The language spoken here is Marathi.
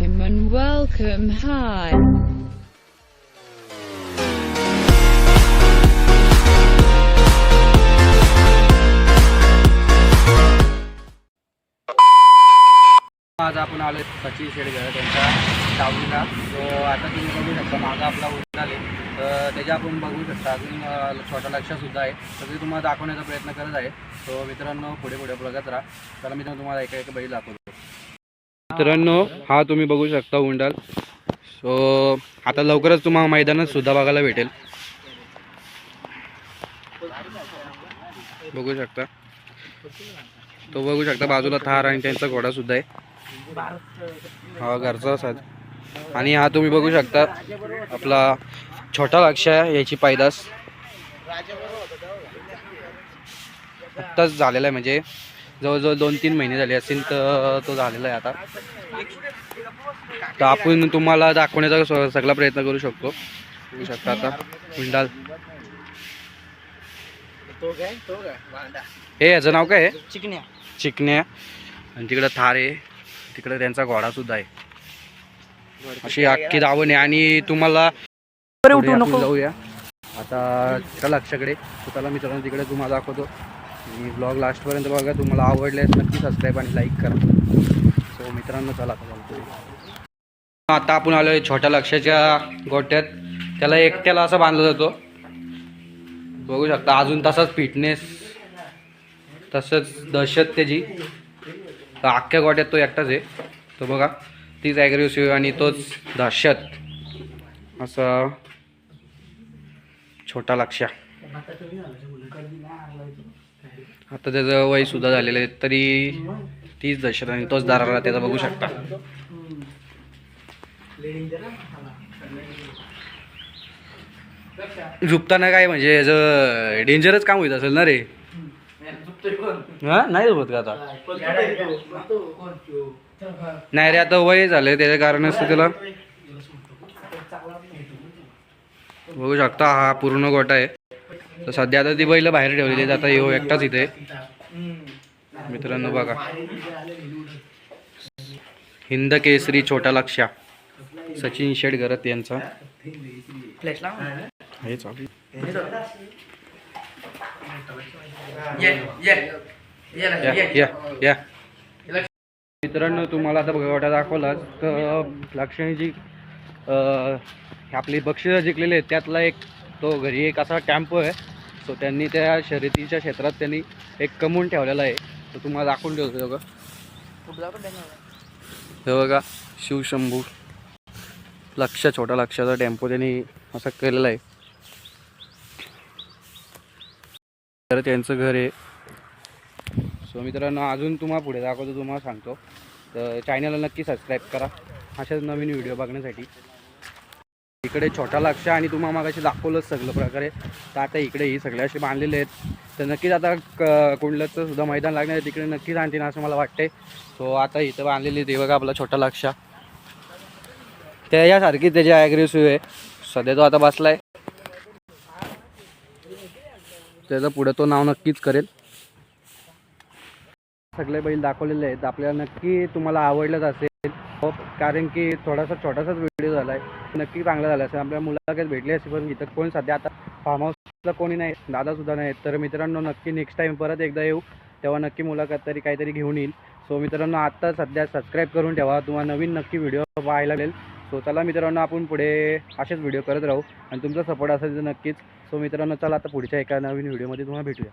and welcome. Hi. आज आपण आलो सचिन शेडगर त्यांच्या डावणीला तो आता तुम्ही बघू शकता माझा आपला उंट आले तर त्याच्या आपण बघू शकता अजून छोटा लक्षसुद्धा आहे. तर ते तुम्हाला दाखवण्याचा प्रयत्न करत आहे. तो मित्रांनो पुढे पुढे बघत राहा. तर मित्रांनो तुम्हाला एका एका बैल दाखवतो. मित्रांनो हा तुम्ही बघू शकता उंडाल. सो आता लवकरच तुम्हाला मैदानात सुद्धा बघायला भेटेल. बघू शकता. तो बघू शकता बाजूला थार आणि त्यांचा घोडा सुद्धा आहे. हा घरचा असाच आणि हा तुम्ही बघू शकता आपला छोटा लक्ष आहे याची पैदास. आत्ताच झालेला आहे म्हणजे जवळजवळ दोन तीन महिने झाले असतील तर तो झालेला आहे आता. तर आपण तुम्हाला दाखवण्याचा सगळा प्रयत्न करू शकतो. बघू शकता आता. कुंडाल. हे याचं नाव काय आहे? चिकण्या चिकण्या आणि तिकडं थार आहे. तिकडे त्यांचा घोडा सुद्धा आहे. अशी अख्खी धावण आहे. आणि तुम्हाला जाऊया. आता त्या लक्षाकडे त्याला मित्रांनो तिकडे तुम्हाला दाखवतो. आणि ब्लॉग लास्टपर्यंत बघा तुम्हाला आवडल्यास नक्की सबस्क्राईब आणि लाईक करा. सो मित्रांनो चला आता आता आपण आलो आहे छोट्या लक्षाच्या गोट्यात त्याला एकट्याला असं बांधला जातो. बघू शकता अजून तसाच फिटनेस तसंच दहशत त्याची. तर अख्ख्या गोट्यात तो एकटाच आहे. तो बघा तीच ॲग्रेसिव्ह आणि तोच दहशत. असं छोटा लक्ष आता त्याचं वय सुद्धा झालेलं आहे तरी तीच दहशत आणि तोच दाराला त्याचा बघू शकता. झुपताना काय म्हणजे याचं डेंजरच काम होत असेल ना रे? हा? नाही झोपत का आता? नाही रे आता वय झालंय त्याच्या कारण असतं त्याला बघू शकता हा पूर्ण गोटा आहे. तर सध्या आता ती बैल बाहेर ठेवलेली आहेत. आता येऊ एकटाच इथे. मित्रांनो बघा. हिंद केसरी छोटा लक्ष्या. सचिन शेडगरत यांचा. फ्लॅश लाव. हे चालू ये ये ये या या. या मित्रांनो तुम्हाला आता बघा दाखवला तर लक्षणीची आपली बक्षिसं जिंकलेली आहेत. त्यातला एक तो घरी एक असा कॅम्प आहे. सो त्यांनी त्या शर्यतीच्या क्षेत्रात त्यांनी एक कमवून ठेवलेला आहे. तो तुम्हाला दाखवून ठेवतो बघा. हे बघा शिवशंभू. लक्ष छोटा लक्षाचा टेम्पो त्यांनी असा केलेला आहे. तर त्यांचं घर आहे. सो मित्रांनो अजून तुम्हाला पुढे दाखवतो तुम्हाला सांगतो. तर चॅनलला नक्की सबस्क्राईब करा. अशाच नवीन व्हिडिओ बघण्यासाठी. इकडे छोटा लक्ष आणि तुम्हाला मागाशी दाखवलंच सगळं प्रकारे. तर आता इकडे ही सगळे असे बांधलेले आहेत. तर नक्कीच आता क कुंडलचं सुद्धा मैदान लागणार आहे. तिकडे नक्कीच आणतील असं मला वाटते सो आता इथं बांधलेली ते बघा आपला छोटा लक्ष. त्याच्यासारखी त्याची ॲग्रेसिव्ह आहे. सध्या तो आता बसलाय. त्याचं पुढे तो नाव नक्कीच करेल. सगळे बैल दाखवलेले आहेत. आपल्याला नक्की तुम्हाला आवडलंच असेल. कारण की थोडासा छोटासाच व्हिडिओ झाला आहे नक्की चांगलं झालं असेल. आपल्या मुलाखत भेटली असेल पण इथं कोण सध्या आता फार्म हाऊसला कोणी नाही दादासुद्धा नाही तर मित्रांनो नक्की नेक्स्ट टाईम परत एकदा येऊ तेव्हा नक्की मुलाखत तरी काहीतरी घेऊन येईल. सो मित्रांनो आत्ता सध्या सबस्क्राईब करून ठेवा. तुम्हाला नवीन नक्की व्हिडिओ पाहायला मिळेल. सो चला मित्रांनो आपण पुढे असेच व्हिडिओ करत राहू. आणि तुमचा सपोर्ट असेल तर नक्कीच. सो मित्रांनो चला आता पुढच्या एका नवीन व्हिडिओमध्ये तुम्हाला भेटूया.